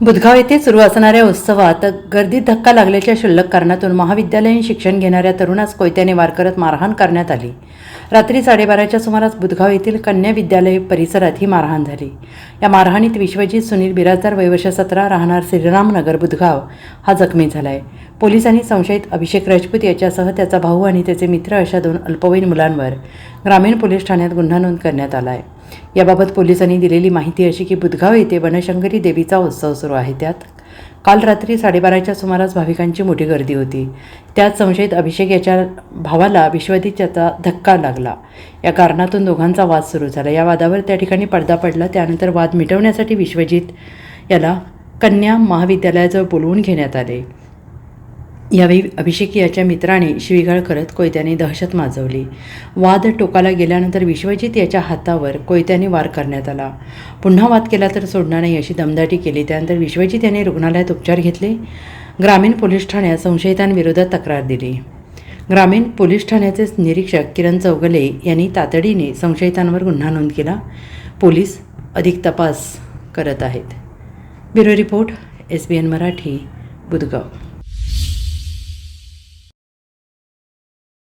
बुधगाव येथे सुरू असणाऱ्या उत्सवात गर्दीत धक्का लागल्याच्या क्षुल्लक कारणातून महाविद्यालयीन शिक्षण घेणाऱ्या तरुणास कोयत्याने वार करत मारहाण करण्यात आली. रात्री साडेबाराच्या सुमारास बुधगाव येथील कन्या विद्यालय परिसरात ही मारहाण झाली. या मारहाणीत विश्वजित सुनील बिराजदार वयवर्ष सतरा राहणार श्रीरामनगर बुधगाव हा जखमी झाला आहे पोलिसांनी संशयित अभिषेक राजपूत याच्यासह त्याचा भाऊ आणि त्याचे मित्र अशा दोन अल्पवयीन मुलांवर ग्रामीण पोलीस ठाण्यात गुन्हा नोंद करण्यात आला आहे याबाबत पोलिसांनी दिलेली माहिती अशी की बुधगाव येथे वनशंकरी देवीचा उत्सव सुरू आहे. त्यात काल रात्री साडेबाराच्या सुमारास भाविकांची मोठी गर्दी होती. त्यात संशयित अभिषेक याच्या भावाला विश्वजित याचा धक्का लागला. या कारणातून दोघांचा वाद सुरू झाला. या वादावर त्या ठिकाणी पडदा पडला. त्यानंतर वाद मिटवण्यासाठी विश्वजित याला कन्या महाविद्यालयाजवळ बोलवून घेण्यात आले. यावेळी अभिषेक याच्या मित्राने शिवीगाळ करत कोयत्याने दहशत माजवली. वाद टोकाला गेल्यानंतर विश्वजित याच्या हातावर कोयत्याने वार करण्यात आला. पुन्हा वाद केला तर सोडणार नाही अशी दमदाटी केली. त्यानंतर विश्वजित याने रुग्णालयात उपचार घेतले. ग्रामीण पोलीस ठाण्यात संशयितांविरोधात तक्रार दिली. ग्रामीण पोलीस ठाण्याचे निरीक्षक किरण चौगले यांनी तातडीने संशयितांवर गुन्हा नोंद केला. पोलीस अधिक तपास करत आहेत. Bureau report S B N Marathi Budhgaon